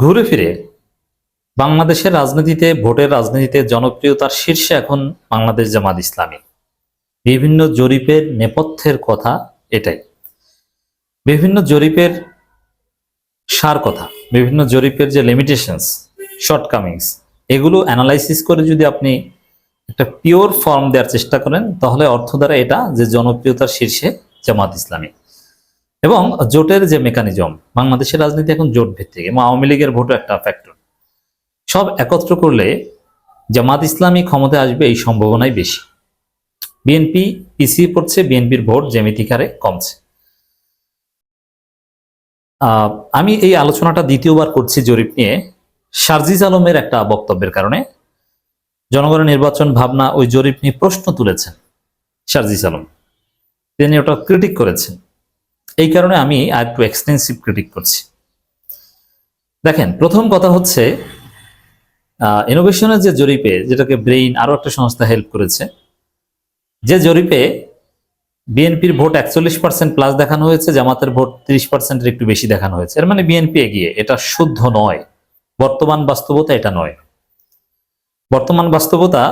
ঘুরে ফিরে বাংলাদেশের রাজনীতিতে, ভোটের রাজনীতিতে জনপ্রিয়তার শীর্ষে এখন বাংলাদেশ জামাত ইসলামী। বিভিন্ন জরিপের নেপথ্যের কথা এটাই। বিভিন্ন জরিপের সার কথা, বিভিন্ন জরিপের যে লিমিটেশনস শর্টকামিংস এগুলো অ্যানালাইসিস করে যদি আপনি একটা পিওর ফর্ম দেওয়ার চেষ্টা করেন, তাহলে অর্থ দ্বারা এটা যে জনপ্রিয়তার শীর্ষে জামাত ইসলামী। এবং জোটের যে মেকানিজম বাংলাদেশের রাজনীতি এখন জোট ভিত্তিক এবং আওয়ামী লীগের ভোটও একটা ফ্যাক্টর সব একত্র করলে জামাত ইসলামী ক্ষমতায় আসবে এই সম্ভাবনাই বেশি। বিএনপি পিছিয়ে পড়ছে বিএনপির ভোট জ্যামিতিক হারে কমছে। আমি এই আলোচনাটা দ্বিতীয়বার করছি জরিপ নিয়ে শারজিজ আলমের একটা বক্তব্যের কারণে। জনগণের নির্বাচন ভাবনা ওই জরিপ নিয়ে প্রশ্ন তুলেছেন শারজিজ আলম। তিনি ওটা ক্রিটিক করেছেন। এই কারণে আমি আর একটু এক্সটেন্সিভ ক্রিটিক করছি। দেখেন, প্রথম কথা হচ্ছে ইনোভেশনের যে জরিপে, যেটাকে ব্রেইন আরও একটা সংস্থা হেল্প করেছে, যে জরিপে বিএনপির ভোট একচল্লিশ পার্সেন্ট প্লাস দেখানো হয়েছে, জামাতের ভোট তিরিশ পার্সেন্টের একটু বেশি দেখানো হয়েছে। এর মানে বিএনপি এগিয়ে, এটা শুদ্ধ নয়। বর্তমান বাস্তবতা এটা নয়। বর্তমান বাস্তবতা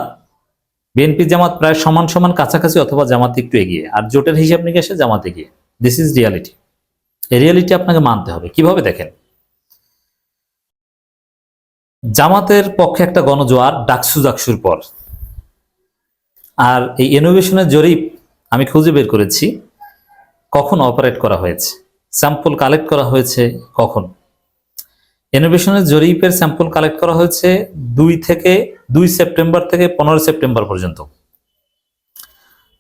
বিএনপি জামাত প্রায় সমান সমান কাছাকাছি অথবা জামাত একটু এগিয়ে, আর জোটের হিসাব নিকাশে জামাত এগিয়ে। দিস ইজ রিয়ালিটি এই রিয়ালিটি আপনাকে মানতে হবে। কীভাবে দেখেন? জামাতের পক্ষে একটা গণজোয়ার ডাকসু ডাকসুর পর। আর এই ইনোভেশনের জরিপ আমি খুঁজে বের করেছি। কখন অপারেট করা হয়েছে? স্যাম্পল কালেক্ট করা হয়েছে কখন? ইনোভেশনের জরিপের স্যাম্পল কালেক্ট করা হয়েছে দুই থেকে, দুই সেপ্টেম্বর থেকে পনেরো সেপ্টেম্বর পর্যন্ত।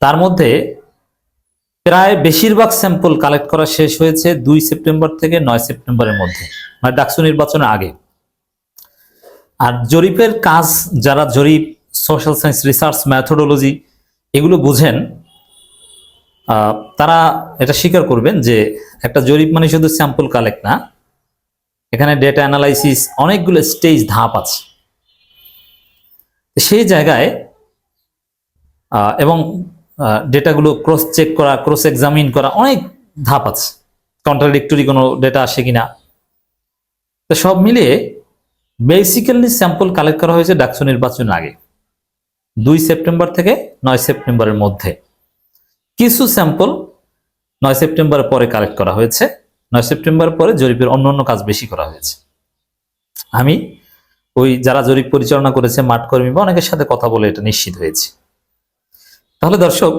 তার মধ্যে প্রায় বেশিরভাগ স্যাম্পল কালেক্ট করা শেষ হয়েছে দুই সেপ্টেম্বর থেকে নয় সেপ্টেম্বরের মধ্যে মানে ডাকসু নির্বাচনের আগে। আর জরিপের কাজ যারা জরিপ সোশ্যাল সায়েন্স রিসার্চ ম্যাথোডোলজি এগুলো বুঝেন তারা এটা স্বীকার করবেন যে একটা জরিপ মানে শুধু স্যাম্পল কালেক্ট না, এখানে ডেটা অ্যানালাইসিস অনেকগুলো স্টেজ ধাপ আছে। সেই জায়গায় এবং ডেটাগুলো ক্রস চেক করা ক্রস এক্সামিন করা অনেক ধাপ আছে। কন্ট্রাডিক্টরি কোনো ডেটা আসে কিনা। তো সব মিলিয়ে বেসিক্যালি স্যাম্পল কালেক্ট করা হয়েছে ডাকসু নির্বাচনের আগে। দুই সেপ্টেম্বর থেকে নয় সেপ্টেম্বরের মধ্যে। কিছু স্যাম্পল নয় সেপ্টেম্বরের পরে কালেক্ট করা হয়েছে। নয় সেপ্টেম্বর পরে জরিপের অন্য অন্য কাজ বেশি করা হয়েছে। আমি ওই যারা জরিপ পরিচালনা করেছে মাঠ কর্মী বা অনেকের সাথে কথা বলে এটা নিশ্চিত হয়েছে। তাহলে দর্শক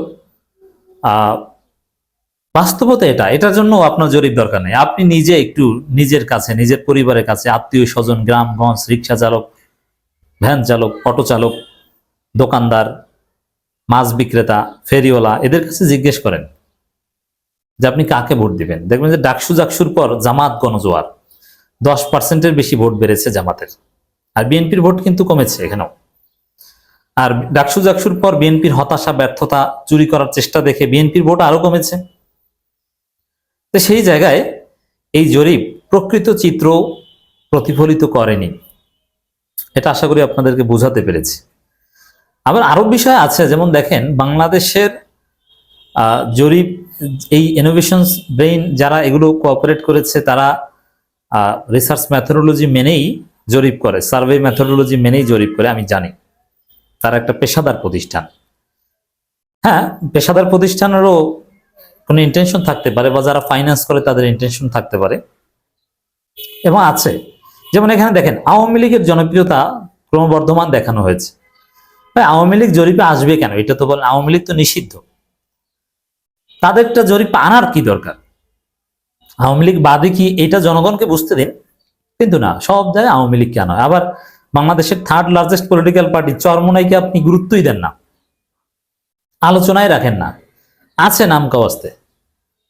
বাস্তবতা এটা। এটার জন্য আপনার জরিপ দরকার নেই। আপনি নিজে একটু নিজের কাছে, নিজের পরিবারের কাছে, আত্মীয় স্বজন, গ্রামগঞ্জ, রিক্সা চালক, ভ্যান চালক, অটো চালক, দোকানদার, মাছ বিক্রেতা, ফেরিওয়ালা, এদের কাছে জিজ্ঞেস করেন যে আপনি কাকে ভোট দিবেন? দেখবেন যে ডাকসু জাকসুর পর জামাত গণজোয়ার। দশ পার্সেন্টের বেশি ভোট বেড়েছে জামাতের। আর বিএনপির ভোট কিন্তু কমেছে এখানেও। আর ডাকসু জাকসুর পর বিএনপির হতাশা, ব্যর্থতা চুরি করার চেষ্টা দেখে বিএনপির ভোট আরও কমেছে। তো সেই জায়গায় এই জরিপ প্রকৃত চিত্র প্রতিফলিত করেনি। এটা আশা করি আপনাদেরকে বোঝাতে পেরেছি। আবার আরও বিষয় আছে, যেমন দেখেন বাংলাদেশের জরিপ, এই ইনোভেশনস ব্রেইন যারা এগুলো কোঅপারেট করেছে, তারা রিসার্চ মেথোডোলজি মেনেই জরিপ করে সার্ভে মেথোডোলজি মেনেই জরিপ করে, আমি জানি। তারা একটা পেশাদার প্রতিষ্ঠান। হ্যাঁ পেশাদার প্রতিষ্ঠানেরও কোনো ইন্টেনশন থাকতে পারে বা যারা ফাইন্যান্স করে তাদের ইন্টেনশন থাকতে পারে। এবং আছে। যেমন এখানে দেখেন, আওয়ামী লীগের জনপ্রিয়তা ক্রমবর্ধমান দেখানো হয়েছে। ভাই, আওয়ামী লীগ জরিপে আসবে কেন? এটা তো বলেন, আওয়ামী লীগ তো নিষিদ্ধ। তাদেরটা জরিপ আনার কি দরকার? আওয়ামী লীগ বাদে কি এটা জনগণকে বুঝতে দিন? কিন্তু না, সব জায়গায় আওয়ামী লীগ কেন? আবার বাংলাদেশের থার্ড লার্জেস্ট পলিটিক্যাল পার্টি চরমোনাইকে আপনি গুরুত্বই দেন না। আলোচনায় রাখেন না। আছে নাম কাওয়াস্তে।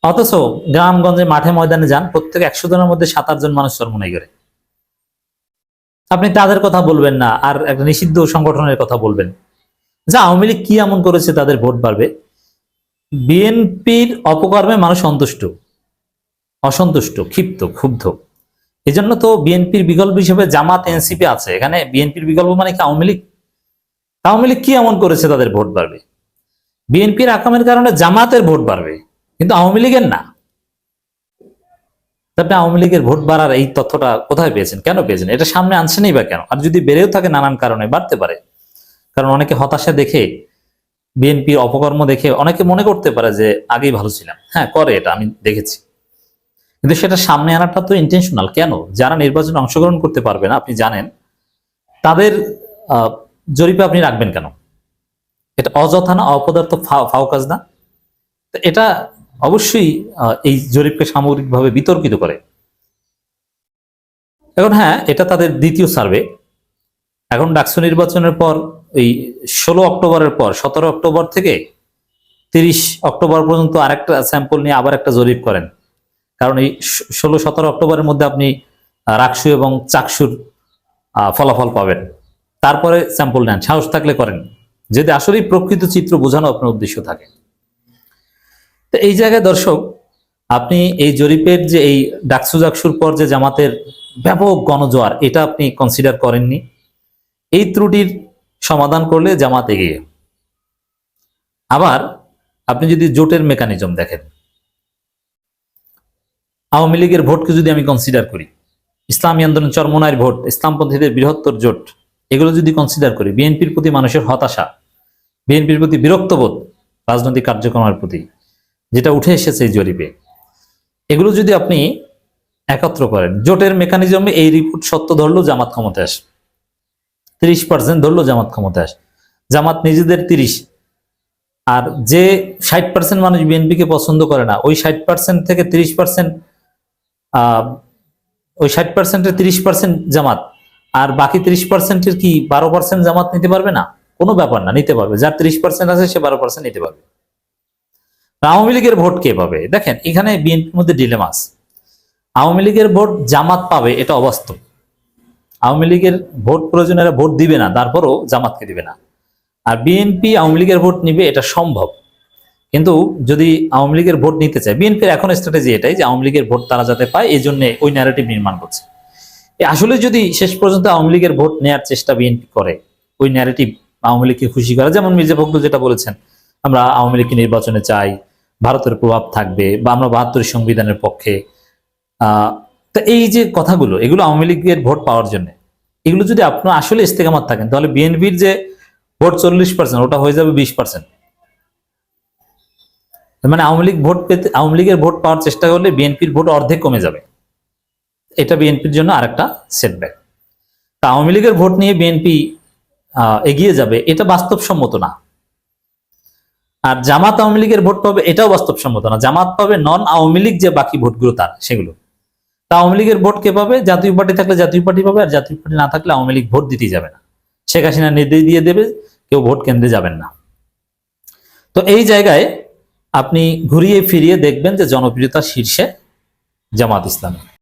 অথচ গ্রামগঞ্জে মাঠে ময়দানে যান, প্রত্যেক একশো জনের মধ্যে সাত আট জন মানুষ চরমোনাই করে। আপনি তাদের কথা বলবেন না, আর একটা নিষিদ্ধ সংগঠনের কথা বলবেন। যা আওয়ামী লীগ কি এমন করেছে তাদের ভোট বাড়বে? বিএনপির অপকর্মে মানুষ সন্তুষ্ট। অসন্তুষ্ট, ক্ষিপ্ত, ক্ষুব্ধ। এই জন্য তো বিএনপির বিকল্প হিসেবে জামাত, এনসিপি আছে। এখানে বিএনপির বিকল্প মানে কি আওয়ামী লীগ? আওয়ামী লীগ কি এমন করেছে তাদের ভোট বাড়বে? বিএনপির আকামের কারণে জামাতের ভোট বাড়বে, কিন্তু আওয়ামী লীগের না। আপনি আওয়ামী লীগের ভোট বাড়ার এই তথ্যটা কোথায় পেয়েছেন? কেন পেয়েছেন? এটা সামনে আনছেনই বা কেন? আর যদি বেড়েও থাকে নানান কারণে, বাড়তে পারে। কারণ অনেকে হতাশা দেখে, বিএনপির অপকর্ম দেখে অনেকে মনে করতে পারে যে, আগেই ভালো ছিলাম। হ্যাঁ করে এটা, আমি দেখেছি। কিন্তু সেটা সামনে আনাটা তো ইন্টেনশনাল কেন? যারা নির্বাচনে অংশগ্রহণ করতে পারবে না, আপনি জানেন, তাদের জরিপে আপনি রাখবেন কেন? এটা অযথা না, অপদার্থ ফাও কাজ না। এটা অবশ্যই এই জরিপকে সামগ্রিকভাবে বিতর্কিত করে। এখন হ্যাঁ এটা তাদের দ্বিতীয় সার্ভে। এখন ডাকসু নির্বাচনের পর, এই ষোলো অক্টোবরের পর, সতেরো অক্টোবর থেকে তিরিশ অক্টোবর পর্যন্ত আরেকটা স্যাম্পল নিয়ে আবার একটা জরিপ করেন। কারণ এই ষোলো, সতেরো অক্টোবরের মধ্যে আপনি রাকসু এবং চাকসুর ফলাফল পাবেন। তারপরে স্যাম্পল নেন, সাহস থাকলে করেন। যদি আসলেই প্রকৃত চিত্র বোঝানো আপনার উদ্দেশ্য থাকে। তো এই জায়গায় দর্শক, আপনি এই জরিপের যে এই ডাকসু জাকসুর পর যে জামাতের ব্যাপক গণজোয়ার, এটা আপনি কনসিডার করেননি। এই ত্রুটির সমাধান করলে জামাত এগিয়ে। আবার আপনি যদি জোটের মেকানিজম দেখেন আওয়ামী লীগের ভোটকে যদি আমি কনসিডার করি, ইসলামী আন্দোলন চরমনায়ের ভোট, ইসলামপন্থীদের বৃহত্তর জোট, এগুলো যদি কনসিডার করি, বিএনপির প্রতি মানুষের হতাশা, বিএনপির প্রতি বিরক্তবোধ রাজনৈতিক কার্যক্রমের প্রতি, যেটা উঠে এসেছে এই জরিপে, এগুলো যদি আপনি একত্র করেন, জোটের মেকানিজমে এই রিপোর্ট সত্য ধরলো জামাত ক্ষমতায় আসে তিরিশ পার্সেন্ট ধরলো জামাত ক্ষমতায় আসে জামাত নিজেদের তিরিশ, আর যে ষাট পার্সেন্ট মানুষ বিএনপিকে পছন্দ করে না, ওই ষাট পার্সেন্ট থেকে তিরিশ পার্সেন্ট ওই ষাট পার্সেন্টের তিরিশ পার্সেন্ট জামাত, আর বাকি তিরিশ পার্সেন্টের কি বারো পার্সেন্ট জামাত নিতে পারবে না? কোনো ব্যাপার না, নিতে পারবে। যার তিরিশ পার্সেন্ট আছে, সে বারো পার্সেন্ট নিতে পারবে। আওয়ামী লীগের ভোট কে পাবে? দেখেন, এখানে বিএনপির মধ্যে ডিলেমাস আওয়ামী লীগের ভোট জামাত পাবে, এটা অবাস্তব। আওয়ামী লীগের ভোট প্রয়োজনেরা ভোট দিবে না, তারপরও জামাতকে দিবে না। আর বিএনপি আওয়ামী লীগের ভোট নিবে, এটা সম্ভব। কিন্তু যদি আওয়ামী লীগের ভোট নিতে চায়, বিএনপির এখন স্ট্র্যাটেজি এটাই যে আওয়ামী লীগের ভোট তারা যাতে পায়, এই জন্য ওই ন্যারেটিভ নির্মাণ করছে। আসলে যদি শেষ পর্যন্ত আওয়ামী লীগের ভোট নেওয়ার চেষ্টা বিএনপি করে, ওই ন্যারেটিভ আওয়ামী লীগকে খুশি করা, যেমন মির্জা ফখরুল যেটা বলেছেন, আমরা আওয়ামী লীগকে নির্বাচনে চাই, ভারতের প্রভাব থাকবে বা আমরা বাহাত্তর সংবিধানের পক্ষে তো এই যে কথাগুলো, এগুলো আওয়ামী লীগের ভোট পাওয়ার জন্য, এগুলো যদি আপনার আসলে ইস্তেকামাত থাকেন, তাহলে বিএনপির যে ভোট চল্লিশ পার্সেন্ট ওটা হয়ে যাবে বিশ পার্সেন্ট মানে আওয়ামী লীগ ভোট পেতে, আওয়ামী লীগের ভোট পাওয়ার চেষ্টা করলে বিএনপির ভোট অর্ধেক কমে যাবে। এটা বিএনপির জন্য আরেকটা সেটব্যাক তা আওয়ামী লীগের ভোট নিয়ে বিএনপি এগিয়ে যাবে, এটা বাস্তবসম্মত না। আর জামাত আওয়ামী লীগের ভোট পাবে, এটাও বাস্তবসম্মত না। জামাত পাবে নন আওয়ামী লীগ যে বাকি ভোটগুলো তার, সেগুলো। তা আওয়ামী লীগের ভোট কে পাবে? জাতীয় পার্টি থাকলে জাতীয় পার্টি পাবে, আর জাতীয় পার্টি না থাকলে আওয়ামী লীগ ভোট দিতেই যাবে না। শেখ হাসিনা নির্দেশ দিয়ে দেবে, কেউ ভোট কেন্দ্রে যাবেন না। তো এই জায়গায় আপনি ঘুরিয়ে ফিরিয়ে দেখবেন যে জনপ্রিয়তা শীর্ষে জামাত ইসলামী।